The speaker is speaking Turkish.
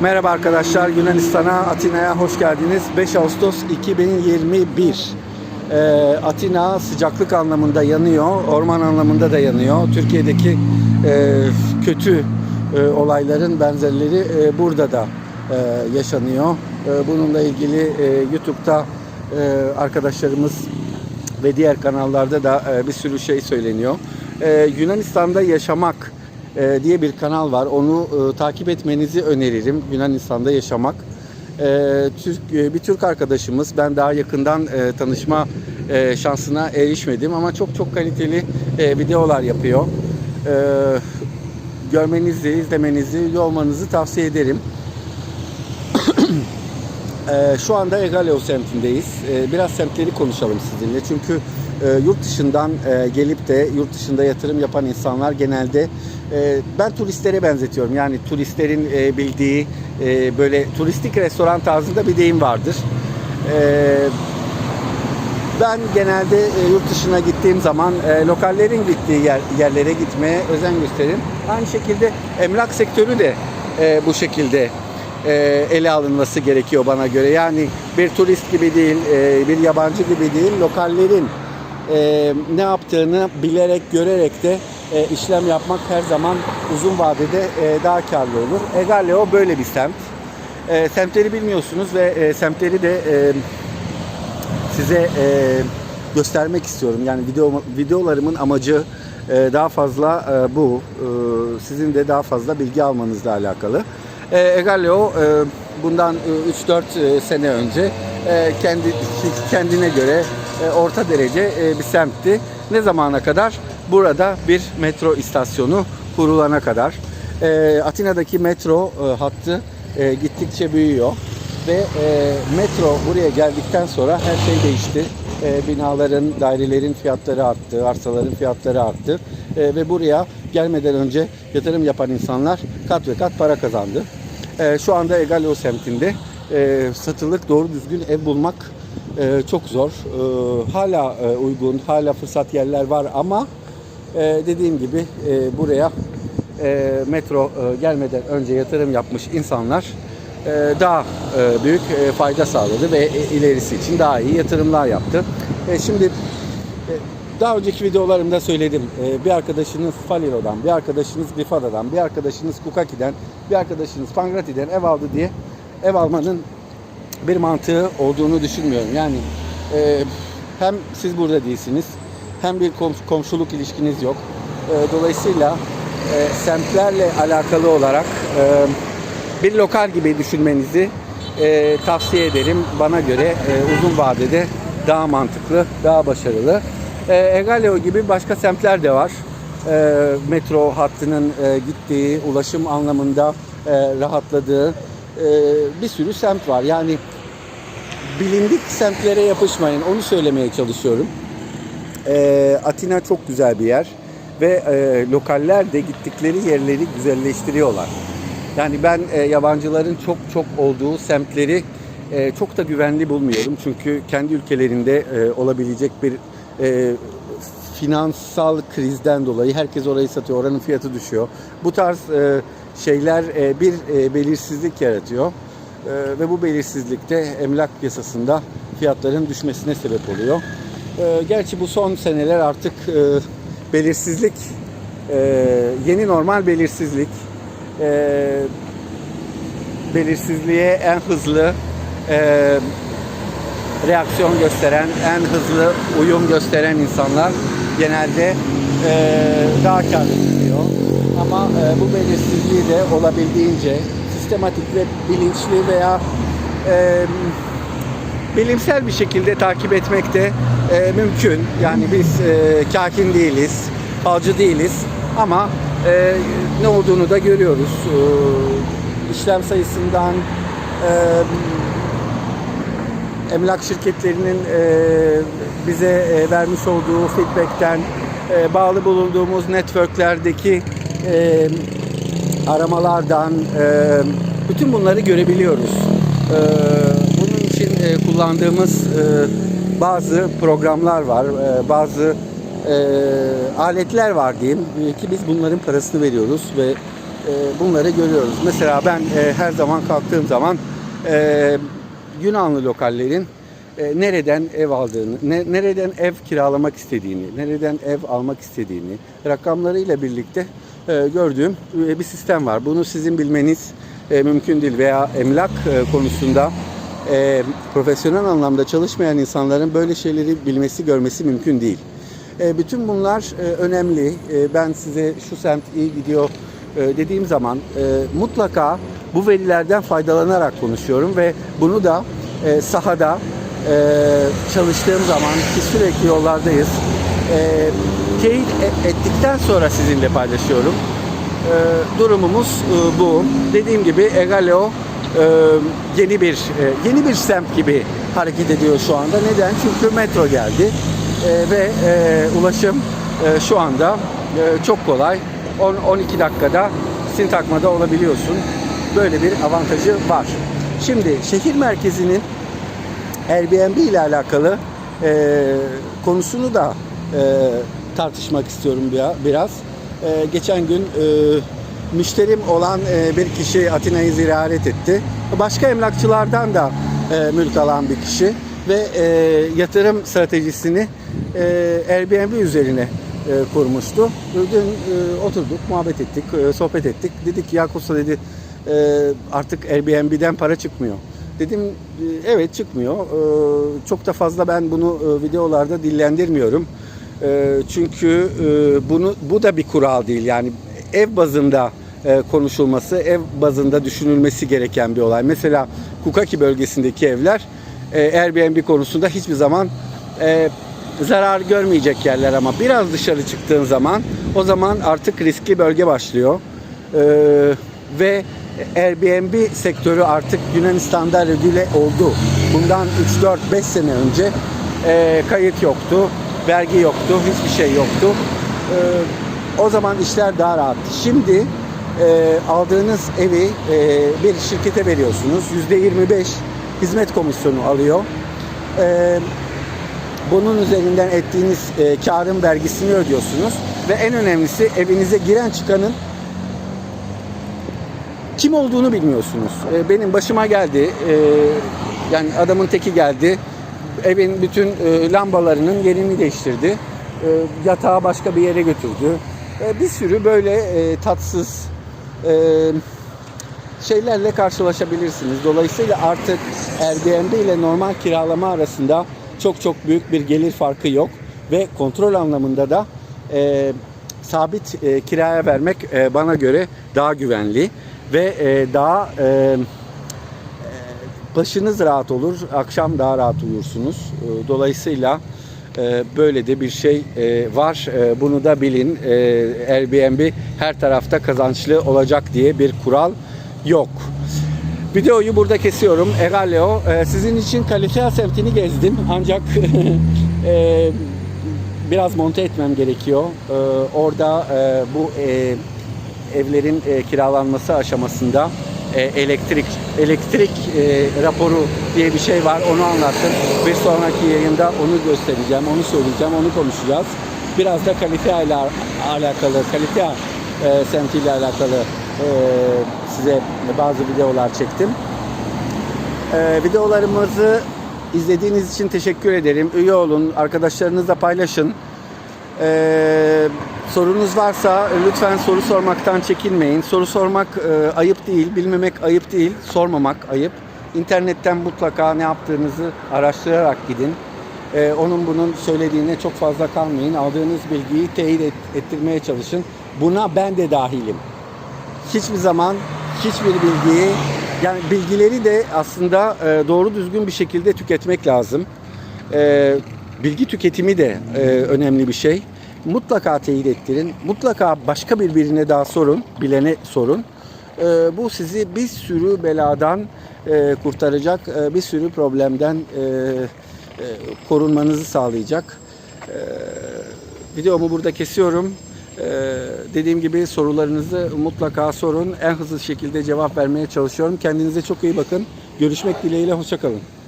Merhaba arkadaşlar, Yunanistan'a, Atina'ya hoş geldiniz. 5 Ağustos 2021. Ee, Atina sıcaklık anlamında yanıyor, orman anlamında da yanıyor. Türkiye'deki e, kötü e, olayların benzerleri e, burada da e, yaşanıyor. E, bununla ilgili e, YouTube'da e, arkadaşlarımız ve diğer kanallarda da e, bir sürü şey söyleniyor. E, Yunanistan'da yaşamak e, diye bir kanal var. Onu e, takip etmenizi öneririm. Yunanistan'da yaşamak. E, Türk e, bir Türk arkadaşımız. Ben daha yakından e, tanışma e, şansına erişmedim ama çok çok kaliteli e, videolar yapıyor. E, görmenizi, izlemenizi, üye olmanızı tavsiye ederim. Ee, şu anda Egaleo semtindeyiz. Ee, biraz semtleri konuşalım sizinle. Çünkü e, yurt dışından e, gelip de yurt dışında yatırım yapan insanlar genelde e, ben turistlere benzetiyorum. Yani turistlerin e, bildiği e, böyle turistik restoran tarzında bir deyim vardır. E, ben genelde e, yurt dışına gittiğim zaman e, lokallerin gittiği yer, yerlere gitmeye özen gösteririm. Aynı şekilde emlak sektörü de e, bu şekilde e, ele alınması gerekiyor bana göre. Yani bir turist gibi değil, e, bir yabancı gibi değil, lokallerin e, ne yaptığını bilerek, görerek de işlem yapmak her zaman uzun vadede daha karlı olur. Egaleo böyle bir semt. Semtleri bilmiyorsunuz ve semtleri de size göstermek istiyorum. Yani video videolarımın amacı daha fazla bu. Sizin de daha fazla bilgi almanızla alakalı. E, Egaleo e, bundan e, 3-4 e, sene önce kendi kendine göre orta derece bir semtti. Ne zamana kadar? Burada bir metro istasyonu kurulana kadar. Atina'daki metro hattı gittikçe büyüyor ve metro buraya geldikten sonra her şey değişti. Binaların, dairelerin fiyatları arttı, arsaların fiyatları arttı ve buraya gelmeden önce yatırım yapan insanlar kat ve kat para kazandı. E, şu anda Egaleo semtinde e, satılık doğru düzgün ev bulmak e, çok zor. E, hala e, uygun, hala fırsat yerler var ama e, dediğim gibi e, buraya e, metro e, gelmeden önce yatırım yapmış insanlar e, daha e, büyük e, fayda sağladı ve e, ilerisi için daha iyi yatırımlar yaptı. E, Şimdi e, daha önceki videolarımda söyledim. E, Bir arkadaşınız Faliro'dan, bir arkadaşınız Grifada'dan, bir arkadaşınız Kukaki'den, bir arkadaşınız Pangrati'den ev aldı diye ev almanın bir mantığı olduğunu düşünmüyorum. Yani e, hem siz burada değilsiniz, hem bir kom- komşuluk ilişkiniz yok. E, dolayısıyla e, semtlerle alakalı olarak bir lokal gibi düşünmenizi tavsiye ederim. Bana göre uzun vadede daha mantıklı, daha başarılı. E, Egaleo gibi başka semtler de var. E, metro hattının e, gittiği, ulaşım anlamında e, rahatladığı e, bir sürü semt var. Yani bilindik semtlere yapışmayın. Onu söylemeye çalışıyorum. E, Atina çok güzel bir yer ve e, lokaller de gittikleri yerleri güzelleştiriyorlar. Yani ben e, yabancıların çok çok olduğu semtleri e, çok da güvenli bulmuyorum. Çünkü kendi ülkelerinde e, olabilecek bir e, finansal krizden dolayı herkes orayı satıyor, oranın fiyatı düşüyor. Bu tarz e, şeyler e, bir e, belirsizlik yaratıyor. E, ve bu belirsizlikte emlak piyasasında fiyatların düşmesine sebep oluyor. E, gerçi bu son seneler artık e, belirsizlik, e, yeni normal belirsizlik, e, belirsizliğe en hızlı e, reaksiyon gösteren, en hızlı uyum gösteren insanlar genelde e, daha karlı çıkıyor. Ama e, bu belirsizliği de olabildiğince sistematik ve bilinçli veya e, bilimsel bir şekilde takip etmek de e, mümkün. Yani biz e, kahin değiliz, falcı değiliz ama e, ne olduğunu da görüyoruz. E, işlem sayısından, e, emlak şirketlerinin e, bize e, vermiş olduğu feedbackten, e, bağlı bulunduğumuz networklerdeki aramalardan, bütün bunları görebiliyoruz. Bunun için kullandığımız bazı programlar var, bazı aletler var diyeyim ki biz bunların parasını veriyoruz ve bunları görüyoruz. Mesela ben her zaman kalktığım zaman Yunanlı lokallerin e, nereden ev aldığını, ne- nereden ev kiralamak istediğini, nereden ev almak istediğini rakamlarıyla birlikte e, gördüğüm e, bir sistem var. Bunu sizin bilmeniz e, mümkün değil veya emlak e, konusunda e, profesyonel anlamda çalışmayan insanların böyle şeyleri bilmesi, görmesi mümkün değil. E, bütün bunlar e, önemli. E, ben size şu semt iyi gidiyor e, dediğim zaman e, mutlaka bu verilerden faydalanarak konuşuyorum ve bunu da e, sahada e, çalıştığım zaman ki sürekli yollardayız. E, teyit e- ettikten sonra sizinle paylaşıyorum. E, durumumuz e, bu. Dediğim gibi Egaleo e, yeni bir e, yeni bir semt gibi hareket ediyor şu anda. Neden? Çünkü metro geldi E, ve e, ulaşım e, şu anda e, çok kolay. 10-12 dakikada Sintakma'da olabiliyorsun. Böyle bir avantajı var. Şimdi şehir merkezinin Airbnb ile alakalı e, konusunu da e, tartışmak istiyorum bir- biraz. E, geçen gün e, müşterim olan e, bir kişi Atina'yı ziyaret etti. Başka emlakçılardan da e, mülk alan bir kişi ve e, yatırım stratejisini e, Airbnb üzerine e, kurmuştu. Dün e, oturduk, muhabbet ettik, e, sohbet ettik. Dedik ya Kosta dedi artık Airbnb'den para çıkmıyor. Dedim e, evet çıkmıyor. E, Çok da fazla ben bunu e, videolarda dillendirmiyorum. E, Çünkü e, bunu bu da bir kural değil. Yani ev bazında e, konuşulması, ev bazında düşünülmesi gereken bir olay. Mesela Kukaki bölgesindeki evler e, Airbnb konusunda hiçbir zaman e, zarar görmeyecek yerler ama biraz dışarı çıktığın zaman o zaman artık riskli bölge başlıyor. Ve Airbnb sektörü artık Yunanistan'da regüle oldu. Bundan 3 4 5 sene önce e, kayıt yoktu, vergi yoktu, hiçbir şey yoktu. Ee, o zaman işler daha rahattı. Şimdi e, aldığınız evi e, bir şirkete veriyorsunuz. %25 hizmet komisyonu alıyor. Ee, bunun üzerinden ettiğiniz e, karın vergisini ödüyorsunuz ve en önemlisi evinize giren çıkanın kim olduğunu bilmiyorsunuz. E, benim başıma geldi. E, yani adamın teki geldi. Evin bütün e, lambalarının yerini değiştirdi. E, yatağı başka bir yere götürdü. E, bir sürü böyle e, tatsız e, şeylerle karşılaşabilirsiniz. Dolayısıyla artık Airbnb ile normal kiralama arasında çok çok büyük bir gelir farkı yok ve kontrol anlamında da e, sabit e, kiraya vermek e, bana göre daha güvenli ve e, daha e, e, başınız rahat olur, akşam daha rahat uyursunuz. E, Dolayısıyla e, böyle de bir şey e, var. E, Bunu da bilin. E, Airbnb her tarafta kazançlı olacak diye bir kural yok. Videoyu burada kesiyorum. Egaleo. e, Sizin için Kalifia semtini gezdim. Ancak e, biraz monte etmem gerekiyor. E, Orada e, bu e, evlerin e, kiralanması aşamasında e, elektrik elektrik e, raporu diye bir şey var. Onu anlattım. Bir sonraki yayında onu göstereceğim, onu söyleyeceğim, onu konuşacağız. Biraz da Kalifia ile alakalı, Kalifia e, semtiyle alakalı e, size bazı videolar çektim. E, videolarımızı izlediğiniz için teşekkür ederim. Üye olun, arkadaşlarınızla paylaşın. Ee, sorunuz varsa lütfen soru sormaktan çekinmeyin. Soru sormak e, ayıp değil, bilmemek ayıp değil, sormamak ayıp. İnternetten mutlaka ne yaptığınızı araştırarak gidin. Ee, onun bunun söylediğine çok fazla kalmayın. Aldığınız bilgiyi teyit et- ettirmeye çalışın. Buna ben de dahilim. Hiçbir zaman hiçbir bilgiyi yani bilgileri de aslında e, doğru düzgün bir şekilde tüketmek lazım. E, bilgi tüketimi de e, önemli bir şey. Mutlaka teyit ettirin. Mutlaka başka bir birine daha sorun. Bilene sorun. E, bu sizi bir sürü beladan e, kurtaracak. e, bir sürü problemden e, e, korunmanızı sağlayacak. E, videomu burada kesiyorum. E, dediğim gibi sorularınızı mutlaka sorun. En hızlı şekilde cevap vermeye çalışıyorum. Kendinize çok iyi bakın. Görüşmek dileğiyle. Hoşçakalın.